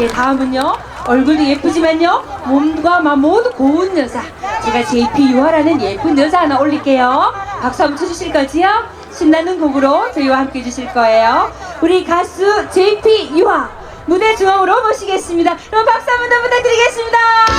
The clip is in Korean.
예, 다음은요. 얼굴도 예쁘지만요. 몸과 마음 모두 고운 여자. 제가 JP 유화라는 예쁜 여자 하나 올릴게요. 박수 한번 쳐주실 거지요? 신나는 곡으로 저희와 함께 해주실 거예요. 우리 가수 JP 유화 무대 중앙으로 모시겠습니다. 그럼 박수 한번 더 부탁드리겠습니다.